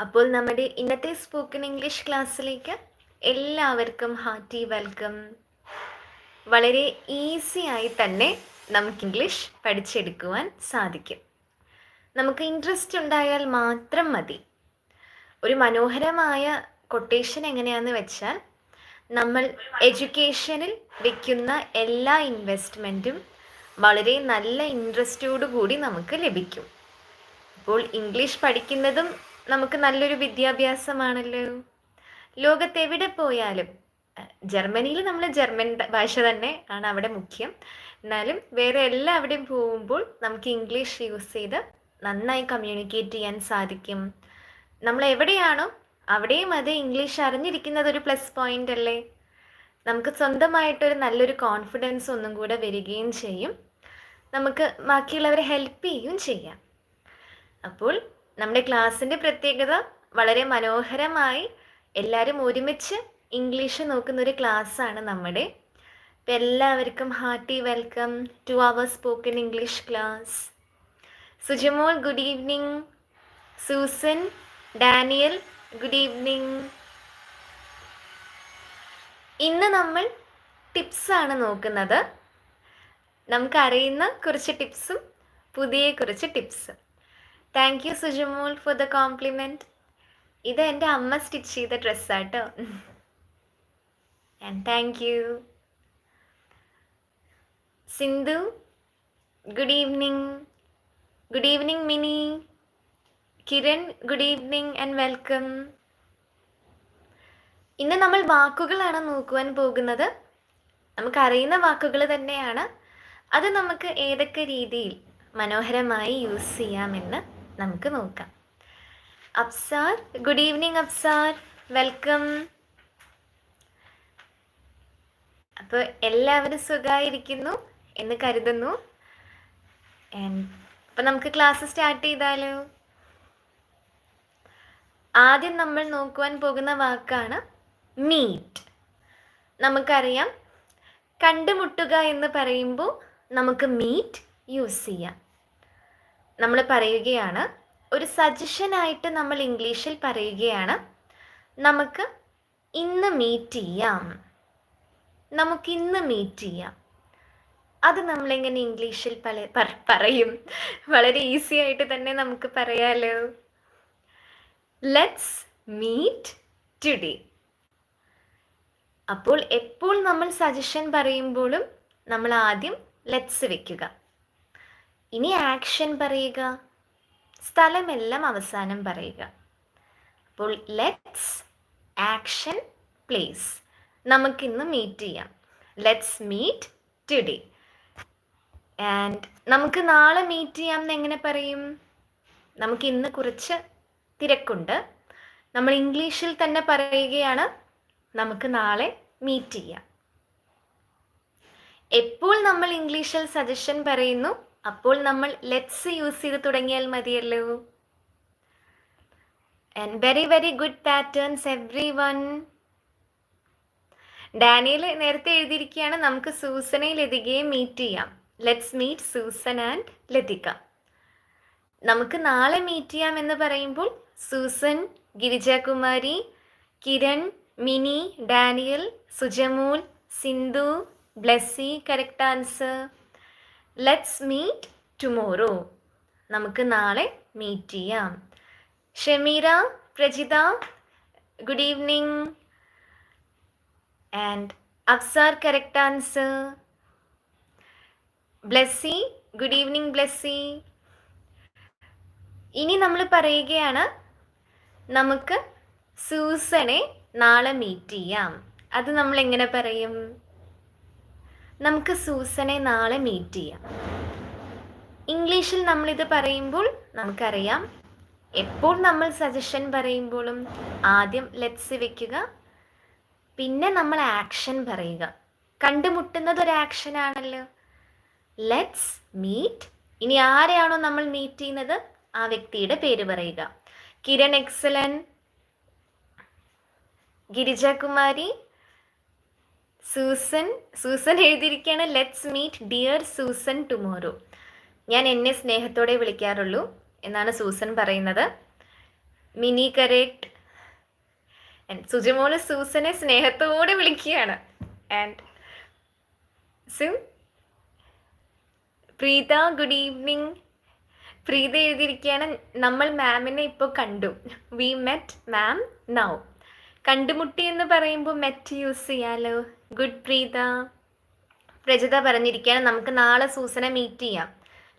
അപ്പോൾ നമ്മുടെ ഇന്നത്തെ സ്പോക്കൺ ഇംഗ്ലീഷ് ക്ലാസ്സിലേക്ക് എല്ലാവർക്കും ഹാർട്ടി വെൽക്കം വളരെ ഈസി ആയി തന്നെ നമുക്ക് ഇംഗ്ലീഷ് പഠിച്ചെടുക്കുവാൻ സാധിക്കും. നമുക്ക് ഇൻട്രസ്റ്റ് ഉണ്ടായാൽ മാത്രം മതി. ഒരു മനോഹരമായ കൊട്ടേഷൻ എങ്ങനെയാണെന്ന് വെച്ചാൽ നമ്മൾ എഡ്യൂക്കേഷനിൽ വെക്കുന്ന എല്ലാ ഇൻവെസ്റ്റ്മെന്റും വളരെ നല്ല ഇൻട്രസ്റ്റോടു കൂടി നമുക്ക് ലഭിക്കും. അപ്പോൾ ഇംഗ്ലീഷ് പഠിക്കുന്നതും നമുക്ക് നല്ലൊരു വിദ്യാഭ്യാസമാണല്ലോ. ലോകത്ത് എവിടെ പോയാലും ജർമ്മനിയിൽ നമ്മൾ ജർമ്മൻ ഭാഷ തന്നെ ആണ് അവിടെ മുഖ്യം. എന്നാലും വേറെ എല്ലാവിടെയും പോകുമ്പോൾ നമുക്ക് ഇംഗ്ലീഷ് യൂസ് ചെയ്ത് നന്നായി കമ്മ്യൂണിക്കേറ്റ് ചെയ്യാൻ സാധിക്കും. നമ്മൾ എവിടെയാണോ അവിടെയും അത് ഇംഗ്ലീഷ് അറിഞ്ഞിരിക്കുന്നത് ഒരു പ്ലസ് പോയിന്റ് അല്ലേ? നമുക്ക് സ്വന്തമായിട്ടൊരു നല്ലൊരു കോൺഫിഡൻസ് ഒന്നും കൂടെ വരികയും ചെയ്യും. നമുക്ക് ബാക്കിയുള്ളവരെ ഹെൽപ്പ് ചെയ്യുകയും ചെയ്യാം. അപ്പോൾ നമ്മുടെ ക്ലാസ്സിന്റെ പ്രത്യേകത വളരെ മനോഹരമായി എല്ലാവരും ഒരുമിച്ച് ഇംഗ്ലീഷ് നോക്കുന്ന ഒരു ക്ലാസ്സാണ് നമ്മുടെ. അപ്പം എല്ലാവർക്കും hearty welcome to our spoken English class. Sujamol good evening. Susan Daniel good evening. ഇന്ന് നമ്മൾ ടിപ്സാണ് നോക്കുന്നത്. നമുക്കറിയുന്ന കുറച്ച് ടിപ്സും പുതിയ കുറച്ച് ടിപ്സും. Thank you Sujamol for the compliment ഇത് എന്റെ അമ്മ സ്റ്റിച്ച് ചെയ്ത ഡ്രസ്സാട്ടോ and thank you Sindhu good evening good evening Mini. Kiran good evening and welcome ഇന്ന് നമ്മൾ വാക്കുകളാണ് നോക്കുവാൻ പോകുന്നത്. നമുക്കറിയുന്ന വാക്കുകൾ തന്നെയാണ്. അത് നമുക്ക് ഏതൊക്കെ രീതിയിൽ മനോഹരമായി യൂസ് ചെയ്യാമെന്ന് നമുക്ക് നോക്കാം. Afsar good evening Afsar welcome അപ്പോൾ എല്ലാവരും സുഖമായിരിക്കുന്നു എന്ന് കരുതുന്നു. അപ്പം നമുക്ക് ക്ലാസ് സ്റ്റാർട്ട് ചെയ്താലോ? ആദ്യം നമ്മൾ നോക്കുവാൻ പോകുന്ന വാക്കാണ് മീറ്റ് നമുക്കറിയാം. കണ്ടുമുട്ടുക എന്ന് പറയുമ്പോൾ നമുക്ക് മീറ്റ് യൂസ് ചെയ്യാം. നമ്മൾ പറയുകയാണ് ഒരു സജഷനായിട്ട് നമ്മൾ ഇംഗ്ലീഷിൽ പറയുകയാണ് നമുക്ക് ഇന്ന് മീറ്റ് ചെയ്യാം. നമുക്ക് ഇന്ന് മീറ്റ് ചെയ്യാം. അത് നമ്മളെങ്ങനെ ഇംഗ്ലീഷിൽ പല പറയും. വളരെ ഈസി ആയിട്ട് തന്നെ നമുക്ക് പറയാലോ. ലെറ്റ്സ് മീറ്റ് ടുഡേ അപ്പോൾ എപ്പോൾ നമ്മൾ സജഷൻ പറയുമ്പോഴും നമ്മൾ ആദ്യം ലെറ്റ്സ് വെക്കുക. ഇനി ആക്ഷൻ പറയുക. സ്ഥലമെല്ലാം അവസാനം പറയുക. അപ്പോൾ ലെറ്റ്സ് ആക്ഷൻ പ്ലേസ് നമുക്കിന്ന് മീറ്റ് ചെയ്യാം. ലെറ്റ്സ് മീറ്റ് ടുഡേ ആൻഡ് നമുക്ക് നാളെ മീറ്റ് ചെയ്യാം എന്ന് എങ്ങനെ പറയും? നമുക്ക് ഇന്ന് കുറച്ച് തിരക്കുണ്ട്. നമ്മൾ ഇംഗ്ലീഷിൽ തന്നെ പറയുകയാണ്. നമുക്ക് നാളെ മീറ്റ് ചെയ്യാം. എപ്പോൾ നമ്മൾ ഇംഗ്ലീഷിൽ സജഷൻ പറയുന്നു? അപ്പോൾ നമ്മൾ ലെറ്റ്സ് യൂസ് ചെയ്ത് തുടങ്ങിയാൽ മതിയല്ലോ. And very very good patterns everyone Daniel നേരത്തെ എഴുതിയിരിക്കുകയാണ് നമുക്ക് സൂസനെ ലതികയെ മീറ്റ് ചെയ്യാം. Let's meet Susan and Latika. നമുക്ക് നാളെ മീറ്റ് ചെയ്യാം എന്ന് പറയുമ്പോൾ Susan Girijakumari Kiran Mini Daniel Sujamol Sindhu Blessy correct answer let's meet tomorrow നമുക്ക് നാളെ മീറ്റ് ചെയ്യാം. Shameera Prajitha good evening and Afsar correct answer Blessy good evening Blessy ഇനി നമ്മൾ പറയുകയാണ് നമുക്ക് സൂസനെ നാളെ മീറ്റ് ചെയ്യാം. അത് നമ്മൾ എങ്ങനെ പറയും? നമുക്ക് സൂസനെ നാളെ മീറ്റ് ചെയ്യാം. ഇംഗ്ലീഷിൽ നമ്മളിത് പറയുമ്പോൾ നമുക്കറിയാം. എപ്പോൾ നമ്മൾ സജഷൻ പറയുമ്പോഴും ആദ്യം ലെറ്റ്സ് വെക്കുക. പിന്നെ നമ്മൾ ആക്ഷൻ പറയുക. കണ്ടുമുട്ടുന്നത് ഒരു ആക്ഷൻ ആണല്ലോ. ലെറ്റ്സ് മീറ്റ് ഇനി ആരെയാണോ നമ്മൾ മീറ്റ് ചെയ്യുന്നത്? ആ വ്യക്തിയുടെ പേര് പറയുക. Kiran excellent Girijakumari. Susan Susan എഴുതിയിരിക്കുകയാണ് let's meet dear Susan tomorrow ഞാൻ എന്നെ സ്നേഹത്തോടെ വിളിക്കാറുള്ളൂ എന്നാണ് സൂസൻ പറയുന്നത്. മിനി കരേക്ട് സുജമോൾ സൂസനെ സ്നേഹത്തോടെ വിളിക്കുകയാണ്. ആൻഡ് സു പ്രീത ഗുഡ് ഈവനിങ് പ്രീത എഴുതിയിരിക്കുകയാണ് നമ്മൾ മാമിനെ ഇപ്പോൾ കണ്ടു. വി മെറ്റ് മാം നൗ കണ്ടുമുട്ടി എന്ന് പറയുമ്പോൾ മെറ്റ് യൂസ് ചെയ്യാലോ? ഗുഡ് പ്രീത. പ്രജിത പറഞ്ഞിരിക്കുകയാണ് നമുക്ക് നാളെ സൂസനെ മീറ്റ് ചെയ്യാം.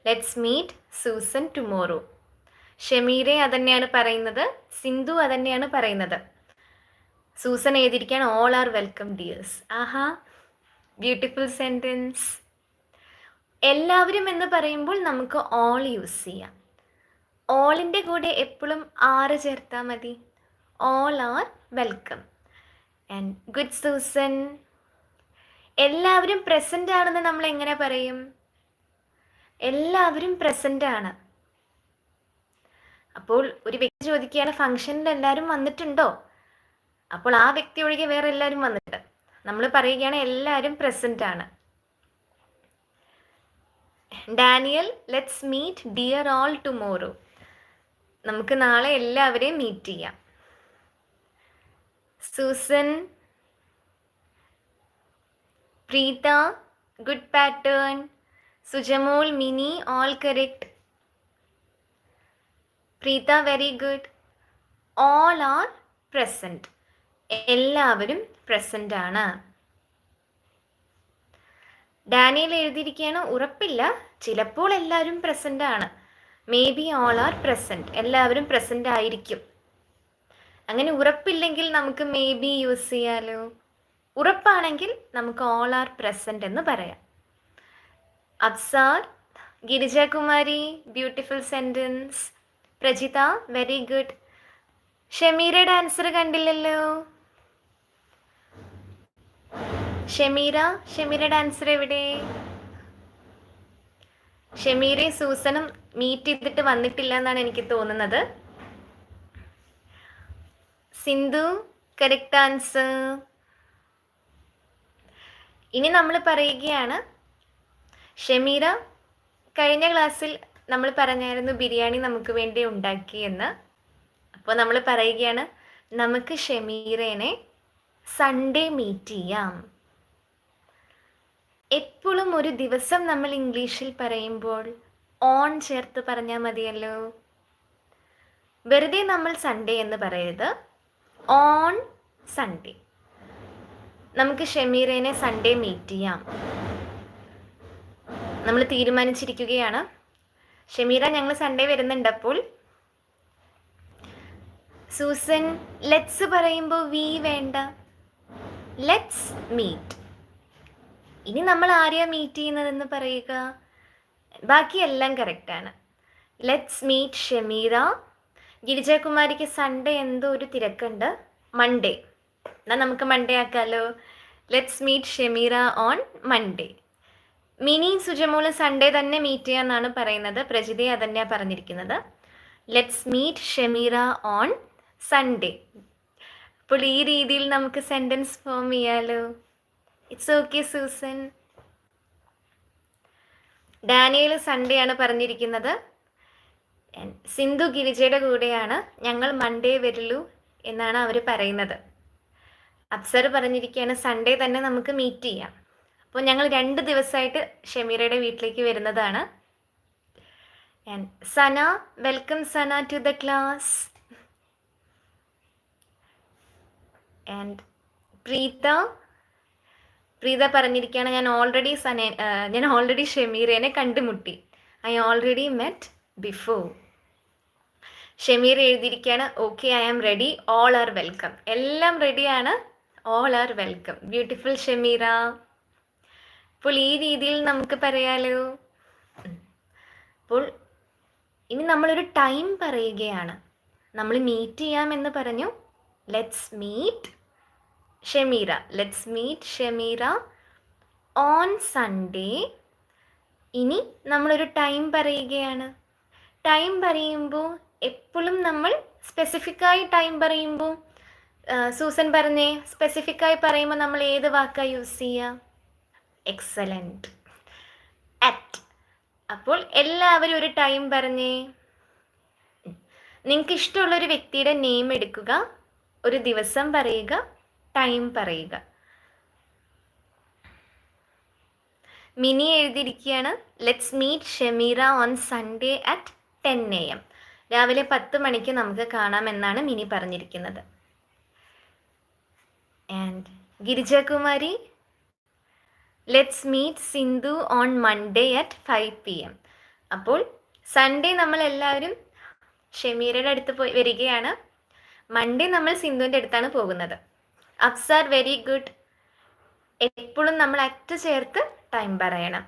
ലെറ്റ്സ് മീറ്റ് സൂസൻ ടുമോറോ ഷമീരെ അതന്നെയാണ് പറയുന്നത് സിന്ധു അതന്നെയാണ് പറയുന്നത്. സൂസൻ എഴുതിയിരിക്കുകയാണ് ഓൾ ആർ വെൽക്കം ഡിയേഴ്സ് ആഹാ ബ്യൂട്ടിഫുൾ സെന്റൻസ് എല്ലാവരും എന്ന് പറയുമ്പോൾ നമുക്ക് ഓൾ യൂസ് ചെയ്യാം. ഓളിന്റെ കൂടെ എപ്പോഴും ആറ് ചേർത്താൽ മതി. All are welcome and good Susan എല്ലാവരും പ്രസന്റ് ആണെന്ന് നമ്മൾ എങ്ങനെ പറയും? എല്ലാവരും പ്രസന്റ് ആണ്. അപ്പോൾ ഒരു വ്യക്തി ചോദിക്കുകയാണ് ഫംഗ്ഷനിൽ എല്ലാവരും വന്നിട്ടുണ്ടോ? അപ്പോൾ ആ വ്യക്തി ഒഴികെ വേറെ എല്ലാവരും വന്നിട്ട് നമ്മൾ പറയുകയാണ് എല്ലാവരും പ്രസന്റ് ആണ്. Daniel let's meet dear all tomorrow നമുക്ക് നാളെ എല്ലാവരെയും മീറ്റ് ചെയ്യാം. Susan Preetha good pattern Sujamol Mini all correct. Preetha very good. All are present എല്ലാവരും പ്രസന്റ് ആണ്. ഡാനിയൽ എഴുതിയിരിക്കുകയാണ് ഉറപ്പില്ല. ചിലപ്പോൾ എല്ലാവരും പ്രസന്റ് ആണ്. Maybe all are present എല്ലാവരും പ്രസന്റ് ആയിരിക്കും. അങ്ങനെ ഉറപ്പില്ലെങ്കിൽ നമുക്ക് മേ ബി യൂസ് ചെയ്യാലോ? ഉറപ്പാണെങ്കിൽ നമുക്ക് ഓൾ ആർ പ്രസന്റ് എന്ന് പറയാം. Absar Girijakumari beautiful sentence Prajitha very good ഷമീരയുടെ answer കണ്ടില്ലല്ലോ? ഷമീര ഷമീരയുടെ ആൻസർ എവിടെ? ഷമീരയും സൂസനും മീറ്റ് ചെയ്തിട്ട് വന്നിട്ടില്ല എന്നാണ് എനിക്ക് തോന്നുന്നത്. സിന്ധു കറക്റ്റ് ആൻസർ ഇനി നമ്മൾ പറയുകയാണ് ഷമീര കഴിഞ്ഞ ക്ലാസ്സിൽ നമ്മൾ പറഞ്ഞായിരുന്നു ബിരിയാണി നമുക്ക് വേണ്ടി ഉണ്ടാക്കി എന്ന്. അപ്പോൾ നമ്മൾ പറയുകയാണ് നമുക്ക് ഷമീറേനെ സൺഡേ മീറ്റ് ചെയ്യാം. എപ്പോഴും ഒരു ദിവസം നമ്മൾ ഇംഗ്ലീഷിൽ പറയുമ്പോൾ ഓൺ ചേർത്ത് പറഞ്ഞാൽ മതിയല്ലോ. വെറുതെ നമ്മൾ സൺഡേ എന്ന് പറയരുത്. ഓൺ സൺഡേ നമുക്ക് ഷമീറേനെ സൺഡേ മീറ്റ് ചെയ്യാം. നമ്മൾ തീരുമാനിച്ചിരിക്കുകയാണ്. ഷമീറ ഞങ്ങൾ സൺഡേ വരുന്നുണ്ട് അപ്പോൾ സൂസൻ ലെറ്റ്സ് പറയുമ്പോൾ വി വേണ്ട. ലെറ്റ്സ് മീറ്റ് ഇനി നമ്മൾ ആരെയാ മീറ്റ് ചെയ്യുന്നതെന്ന് പറയുക? ബാക്കിയെല്ലാം കറക്റ്റാണ് ലെറ്റ്സ് മീറ്റ് ഷമീറ ഗിരിജാകുമാരിക്ക് സൺഡേ എന്തോ ഒരു തിരക്കുണ്ട്. മൺഡേ എന്നാൽ നമുക്ക് Monday ആക്കാലോ? Let's meet Shameera on Monday Mini Sujamol Sunday തന്നെ മീറ്റ് ചെയ്യാന്നാണ് പറയുന്നത്. പ്രജിതയെ അതന്നെയാണ് പറഞ്ഞിരിക്കുന്നത്. Let's meet Shameera on Sunday അപ്പോൾ ഈ രീതിയിൽ നമുക്ക് സെന്റൻസ് ഫോം ചെയ്യാലോ? It's okay Susan Daniel Sunday ആണ് പറഞ്ഞിരിക്കുന്നത്. സിന്ധു ഗിരിജയുടെ കൂടെയാണ് ഞങ്ങൾ മൺഡേ വരുള്ളൂ എന്നാണ് അവർ പറയുന്നത്. അപ്സർ പറഞ്ഞിരിക്കുകയാണ് സൺഡേ തന്നെ നമുക്ക് മീറ്റ് ചെയ്യാം. അപ്പോൾ ഞങ്ങൾ രണ്ട് ദിവസമായിട്ട് ഷമീറയുടെ വീട്ടിലേക്ക് വരുന്നതാണ്. Sana welcome Sana to the class and Preetha Preetha പറഞ്ഞിരിക്കുകയാണ് ഞാൻ ഓൾറെഡി സന ഞാൻ ഓൾറെഡി ഷമീറേനെ കണ്ടുമുട്ടി. I already met before Shameer എഴുതിയിരിക്കുകയാണ് okay I am ready all are welcome എല്ലാം റെഡിയാണ് all are welcome beautiful Shameera. അപ്പോൾ ഈ രീതിയിൽ നമുക്ക് പറയാലോ? അപ്പോൾ ഇനി നമ്മളൊരു ടൈം പറയുകയാണ്. നമ്മൾ മീറ്റ് ചെയ്യാമെന്ന് പറഞ്ഞു. Let's meet Shameera. Let's meet Shameera on Sunday ഇനി നമ്മളൊരു ടൈം പറയുകയാണ്. ടൈം പറയുമ്പോൾ എപ്പോഴും നമ്മൾ സ്പെസിഫിക്കായി ടൈം പറയുമ്പോൾ സൂസൻ പറഞ്ഞേ സ്പെസിഫിക്കായി പറയുമ്പോൾ നമ്മൾ ഏത് വാക്കാണ് യൂസ് ചെയ്യുക എക്സലന്റ് അറ്റ് അപ്പോൾ എല്ലാവരും ഒരു ടൈം പറഞ്ഞേ. നിങ്ങൾക്ക് ഇഷ്ടമുള്ള ഒരു വ്യക്തിയുടെ നെയിം എടുക്കുക ഒരു ദിവസം പറയുക ടൈം പറയുക. മിനി എഴുതിയിരിക്കുകയാണ് let's meet Shameera on Sunday at ten A M രാവിലെ പത്ത് മണിക്ക് നമുക്ക് കാണാമെന്നാണ് മിനി പറഞ്ഞിരിക്കുന്നത്. And Girijakumari let's meet Sindhu on Monday at five P M അപ്പോൾ സൺഡേ നമ്മൾ എല്ലാവരും ഷെമീരയുടെ അടുത്ത് പോയി വരികയാണ്. മൺഡേ നമ്മൾ സിന്ധുവിന്റെ അടുത്താണ് പോകുന്നത്. അഫ്സാർ വെരി ഗുഡ് എപ്പോഴും നമ്മൾ അറ്റ് ചേർത്ത് ടൈം പറയണം.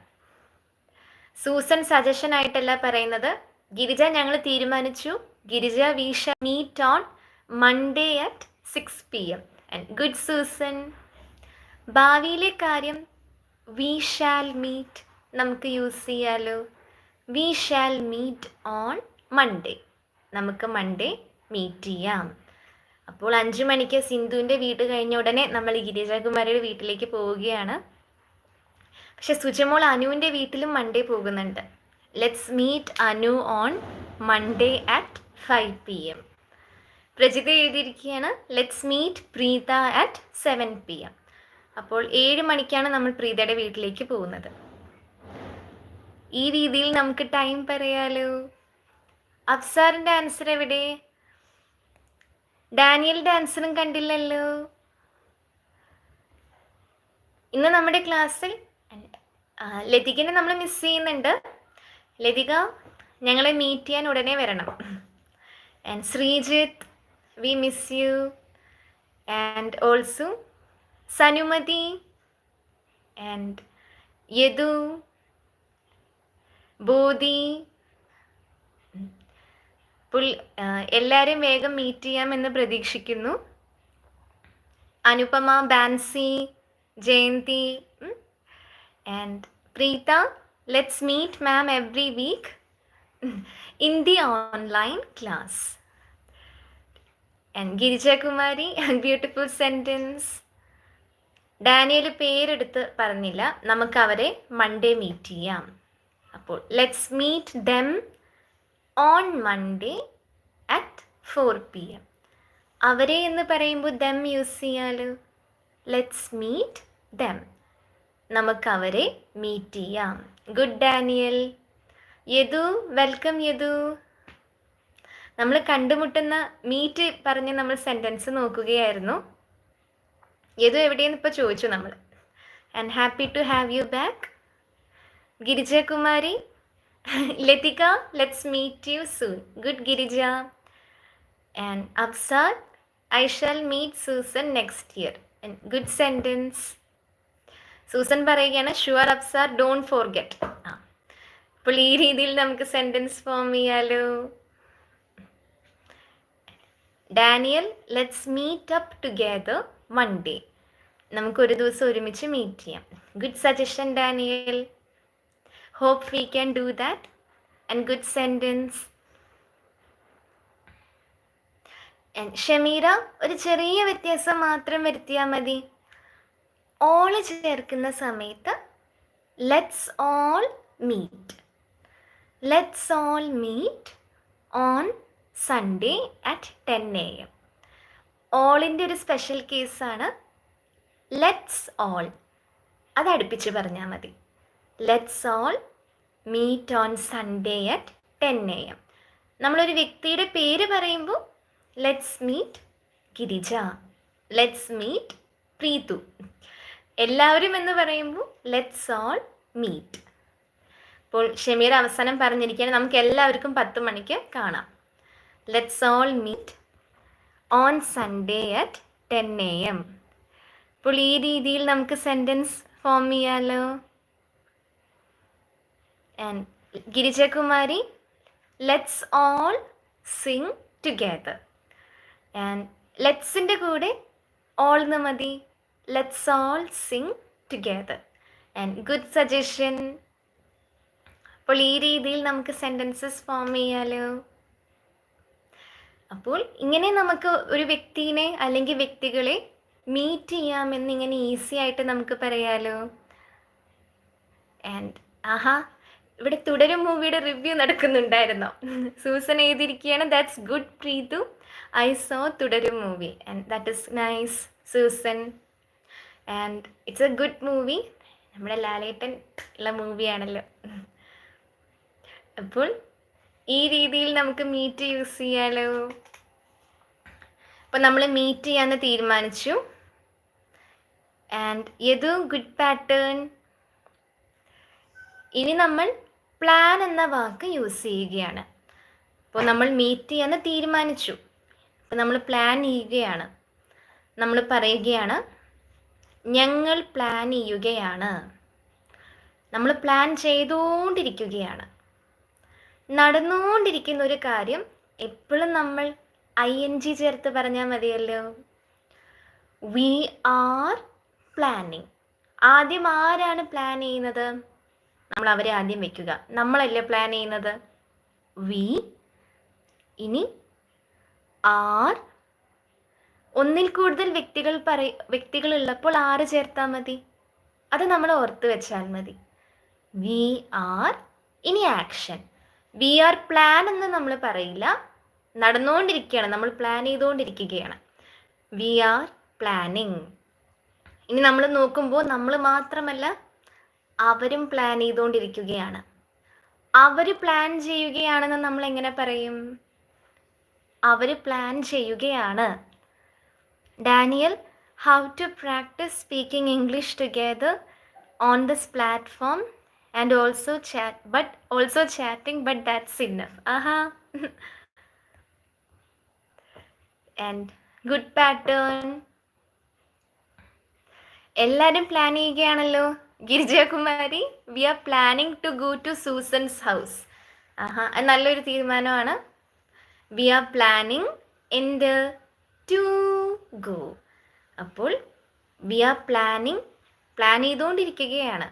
സൂസൻ സജഷൻ ആയിട്ടല്ല പറയുന്നത്. ഗിരിജ ഞങ്ങൾ തീരുമാനിച്ചു. Girija we shall meet on Monday at six P M and good Susan ഭാവിയിലെ കാര്യം വി ഷാൽ മീറ്റ് നമുക്ക് യൂസ് ചെയ്യാലോ? We shall meet on Monday നമുക്ക് മൺഡേ മീറ്റ് ചെയ്യാം. അപ്പോൾ അഞ്ചു മണിക്ക് സിന്ധുവിന്റെ വീട് കഴിഞ്ഞ ഉടനെ നമ്മൾ ഗിരിജകുമാരിയുടെ വീട്ടിലേക്ക് പോവുകയാണ്. പക്ഷെ സുജമോൾ അനുവിന്റെ വീട്ടിലും മൺഡേ പോകുന്നുണ്ട്. Let's meet Anu on Monday at five P M Prajitha എഴുതിയിരിക്കുകയാണ് let's meet Preetha at seven P M അപ്പോൾ ഏഴ് മണിക്കാണ് നമ്മൾ പ്രീതയുടെ വീട്ടിലേക്ക് പോകുന്നത്. ഈ രീതിയിൽ നമുക്ക് ടൈം പറയാലോ? അഫ്സാറിന്റെ ആൻസർ എവിടെ? ഡാനിയലിന്റെ ആൻസറും കണ്ടില്ലല്ലോ. ഇന്ന് നമ്മുടെ ക്ലാസ്സിൽ ലതികനെ നമ്മൾ മിസ് ചെയ്യുന്നുണ്ട്. ലതിക ഞങ്ങളെ മീറ്റ് ചെയ്യാൻ ഉടനെ വരണം. And Sreejith we miss you and also Sanumathi. And Yadu. Bodhi. Pull എല്ലാവരെയും വേഗം മീറ്റ് ചെയ്യാമെന്ന് പ്രതീക്ഷിക്കുന്നു. Anupama Bansi Jayanthi and Preetha. Let's meet ma'am every week in the online class and Girijakumari beautiful sentence Daniel പേരെടുത്ത് പറഞ്ഞില്ല. നമുക്ക് അവരെ Monday meet ചെയ്യാം. അപ്പോൾ let's meet them on Monday at four P M അവരെ എന്ന് പറയുമ്പോൾ ദം യൂസ് ചെയ്യാലോ? ലെറ്റ്സ് മീറ്റ് ദം നമുക്ക് അവരെ മീറ്റ് ചെയ്യാം. Good Daniel Yadu welcome Yadu. നമ്മൾ കണ്ടുമുട്ടുന്ന മീറ്റ് പറഞ്ഞ് നമ്മൾ സെന്റൻസ് നോക്കുകയായിരുന്നു. യദു എവിടെയെന്ന് ഇപ്പോൾ ചോദിച്ചു നമ്മൾ and happy to have you back Girijakumari. Latika let's meet you soon good Girija. And Afsad I shall meet Susan next year good sentence Susan പറയുകയാണ് ഷുവർ അഫ്സാർ ഡോണ്ട് ഫോർഗെറ്റ് ആ. അപ്പോൾ ഈ രീതിയിൽ നമുക്ക് സെന്റൻസ് ഫോം ചെയ്യാലോ. Daniel let's meet up together one day നമുക്ക് ഒരു ദിവസം ഒരുമിച്ച് മീറ്റ് ചെയ്യാം. Good suggestion Daniel hope we can do that and good sentence Shameera ഒരു ചെറിയ വ്യത്യാസം മാത്രം വരുത്തിയാൽ മതി. ഓൾ ചേർക്കുന്ന സമയത്ത് let's all meet let's all meet on Sunday at ten A M ഓളിന്റെ ഒരു സ്പെഷ്യൽ കേസാണ് ലെറ്റ്സ് ഓൾ അത് അടുപ്പിച്ച് പറഞ്ഞാൽ മതി. Let's all meet on Sunday at ten A M നമ്മളൊരു വ്യക്തിയുടെ പേര് പറയുമ്പോൾ let's meet Girija. Let's meet Preethu. എല്ലാവരും എന്ന് പറയുമ്പോൾ ലെറ്റ്സ് ഓൾ മീറ്റ് അപ്പോൾ ഷമീർ അവസാനം പറഞ്ഞിരിക്കുകയാണ് നമുക്ക് എല്ലാവർക്കും പത്ത് മണിക്ക് കാണാം. Let's all meet on Sunday at ten A M അപ്പോൾ ഈ രീതിയിൽ നമുക്ക് സെന്റൻസ് ഫോം ചെയ്യാലോ? And Girijakumari let's all sing together and ലെറ്റ്സിന്റെ കൂടെ ഓൾ എന്ന് മതി. Let's all sing together and good suggestion അപ്പോൾ ഈ രീതിയിൽ നമുക്ക് സെന്റൻസസ് ഫോം ചെയ്യാലോ. അപ്പോൾ ഇങ്ങനെ നമുക്ക് ഒരു വ്യക്തിനെ അല്ലെങ്കിൽ വ്യക്തികളെ മീറ്റ് ചെയ്യാമെന്ന് ഇങ്ങനെ ഈസി ആയിട്ട് നമുക്ക് പറയാലോ. ആൻഡ് ആഹാ ഇവിടെ തുടരും മൂവിയുടെ റിവ്യൂ നടക്കുന്നുണ്ടായിരുന്നോ? സൂസൻ എഴുതിയിരിക്കുകയാണ് that's good Preethu I saw Thudarum movie. And that is nice Susan. And it's a good movie നമ്മുടെ ലാലേട്ടൻ ഉള്ള മൂവിയാണല്ലോ അപ്പോൾ ഈ രീതിയിൽ നമുക്ക് മീറ്റ് യൂസ് ചെയ്യാലോ. അപ്പോൾ നമ്മൾ മീറ്റ് ചെയ്യാമെന്ന് തീരുമാനിച്ചു. ആൻഡ് യദു ഗുഡ് പാറ്റേൺ ഇനി നമ്മൾ പ്ലാൻ എന്ന വാക്ക് യൂസ് ചെയ്യുകയാണ്. അപ്പോൾ നമ്മൾ മീറ്റ് ചെയ്യാമെന്ന് തീരുമാനിച്ചു. അപ്പോൾ നമ്മൾ പ്ലാൻ ചെയ്യുകയാണ്. നമ്മൾ പറയുകയാണ് ഞങ്ങൾ പ്ലാൻ ചെയ്യുകയാണ്. നമ്മൾ പ്ലാൻ ചെയ്തുകൊണ്ടിരിക്കുകയാണ്. നടന്നുകൊണ്ടിരിക്കുന്ന ഒരു കാര്യം എപ്പോഴും നമ്മൾ ഐ എൻ ജി ചേർത്ത് പറഞ്ഞാൽ മതിയല്ലോ. വി ആർ പ്ലാനിങ് ആദ്യം ആരാണ് പ്ലാൻ ചെയ്യുന്നത്? നമ്മൾ അവരെ ആദ്യം വെക്കുക. നമ്മളല്ലേ പ്ലാൻ ചെയ്യുന്നത്? വി ഇനി ആർ ഒന്നിൽ കൂടുതൽ വ്യക്തികൾ പറയ വ്യക്തികൾ ഉള്ളപ്പോൾ ആറ് ചേർത്താൽ മതി? അത് നമ്മൾ ഓർത്ത് വെച്ചാൽ മതി. വി ആർ ഇനി ആക്ഷൻ. വി ആർ പ്ലാൻ എന്ന് നമ്മൾ പറയില്ല. നടന്നുകൊണ്ടിരിക്കുകയാണ്. നമ്മൾ പ്ലാൻ ചെയ്തുകൊണ്ടിരിക്കുകയാണ്. We are planning. ഇനി നമ്മൾ നോക്കുമ്പോൾ നമ്മൾ മാത്രമല്ല അവരും പ്ലാൻ ചെയ്തുകൊണ്ടിരിക്കുകയാണ്. അവർ പ്ലാൻ ചെയ്യുകയാണെന്ന് നമ്മൾ എങ്ങനെ പറയും? അവർ പ്ലാൻ ചെയ്യുകയാണ്. Daniel how to practice speaking English together on this platform and also chat but also chatting but that's enough Aaha and good pattern എല്ലാവരും plan ചെയ്യുകയാണല്ലോ? Girijakumari we are planning to go to Susan's house ആഹാ നല്ലൊരു തീരുമാനമാണ്. We are planning എന്റെ to go. അപ്പോൾ we are planning plan ചെയ്തുകൊണ്ടിരിക്കുകയാണ്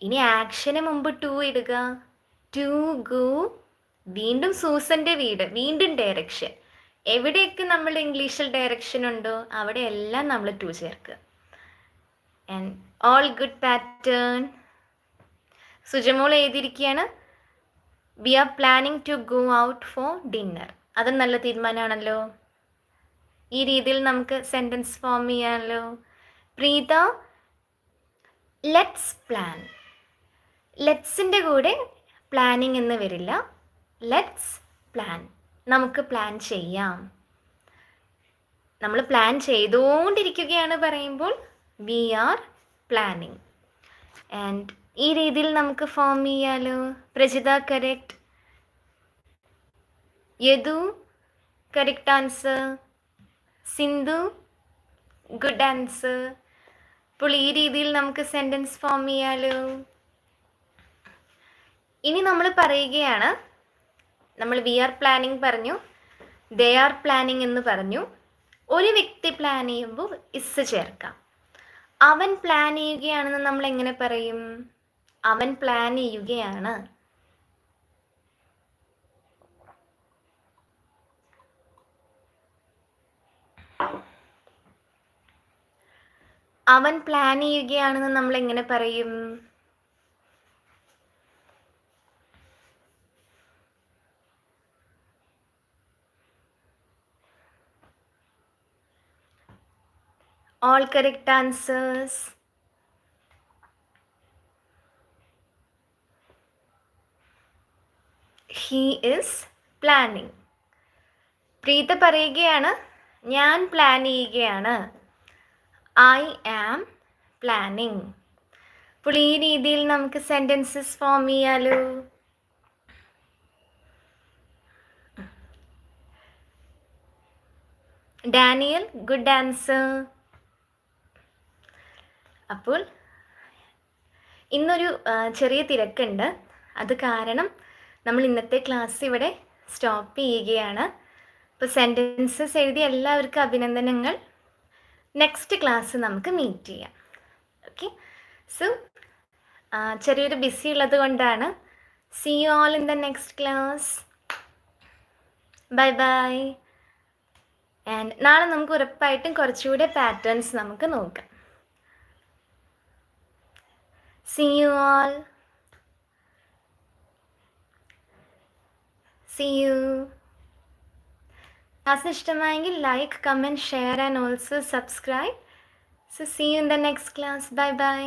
ഇനി action മുമ്പ് to ഇടുക. To go വീണ്ടും സൂസന്റെ വീട് വീണ്ടും ഡയറക്ഷൻ എവിടെയൊക്കെ നമ്മൾ ഇംഗ്ലീഷിൽ ഡയറക്ഷൻ ഉണ്ടോ അവിടെ എല്ലാം നമ്മൾ ടു ചേർക്കുക. And all good pattern Sujamol എഴുതിയിരിക്കുകയാണ് we are planning to go out for dinner അതും നല്ല തീരുമാനമാണല്ലോ. ഈ രീതിയിൽ നമുക്ക് സെന്റൻസ് ഫോം ചെയ്യാമല്ലോ പ്രീത ലെറ്റ്സ് പ്ലാൻ ലെറ്റ്സിന്റെ കൂടെ പ്ലാനിങ് എന്ന് വരില്ല. ലെറ്റ്സ് പ്ലാൻ നമുക്ക് പ്ലാൻ ചെയ്യാം. നമ്മൾ പ്ലാൻ ചെയ്തുകൊണ്ടിരിക്കുകയാണ് പറയുമ്പോൾ വി ആർ പ്ലാനിങ് ആൻഡ് ഈ രീതിയിൽ നമുക്ക് ഫോം ചെയ്യാലോ. Prajitha correct Yadu correct answer Sindhu good answer അപ്പോൾ ഈ രീതിയിൽ നമുക്ക് സെന്റൻസ് ഫോം ചെയ്യാലോ? ഇനി നമ്മൾ പറയുകയാണ് നമ്മൾ വി ആർ പ്ലാനിങ് പറഞ്ഞു ദേ ആർ പ്ലാനിങ് എന്ന് പറഞ്ഞു. ഒരു വ്യക്തി പ്ലാൻ ചെയ്യുമ്പോൾ ഇസ് ചേർക്കാം. അവൻ പ്ലാൻ ചെയ്യുകയാണെന്ന് നമ്മൾ എങ്ങനെ പറയും? അവൻ പ്ലാൻ ചെയ്യുകയാണ്. അവൻ പ്ലാൻ ചെയ്യുകയാണെന്ന് നമ്മൾ എങ്ങനെ പറയും? All correct answers. He is planning Preetha പറയുകയാണ് ഞാൻ പ്ലാൻ ചെയ്യുകയാണ്. ഐ ആം പ്ലാനിങ് അപ്പോൾ ഈ രീതിയിൽ നമുക്ക് സെന്റൻസസ് ഫോം ചെയ്യാലോ? ഡാനിയൽ ഗുഡ് ആൻസർ അപ്പോൾ ഇന്നൊരു ചെറിയ തിരക്കുണ്ട്. അത് കാരണം നമ്മൾ ഇന്നത്തെ ക്ലാസ് ഇവിടെ സ്റ്റോപ്പ് ചെയ്യുകയാണ്. അപ്പോൾ സെന്റൻസസ് എഴുതിയ എല്ലാവർക്കും അഭിനന്ദനങ്ങൾ. നെക്സ്റ്റ് ക്ലാസ് നമുക്ക് മീറ്റ് ചെയ്യാം. ഓക്കെ സോ ചെറിയൊരു ബിസി ഉള്ളത് കൊണ്ടാണ്. See you all in the next class bye bye and നാളെ നമുക്ക് ഉറപ്പായിട്ടും കുറച്ചുകൂടെ പാറ്റേൺസ് നമുക്ക് നോക്കാം. See you all see you class ഇഷ്ടമായെങ്കിൽ like comment share and also subscribe so see you in the next class bye bye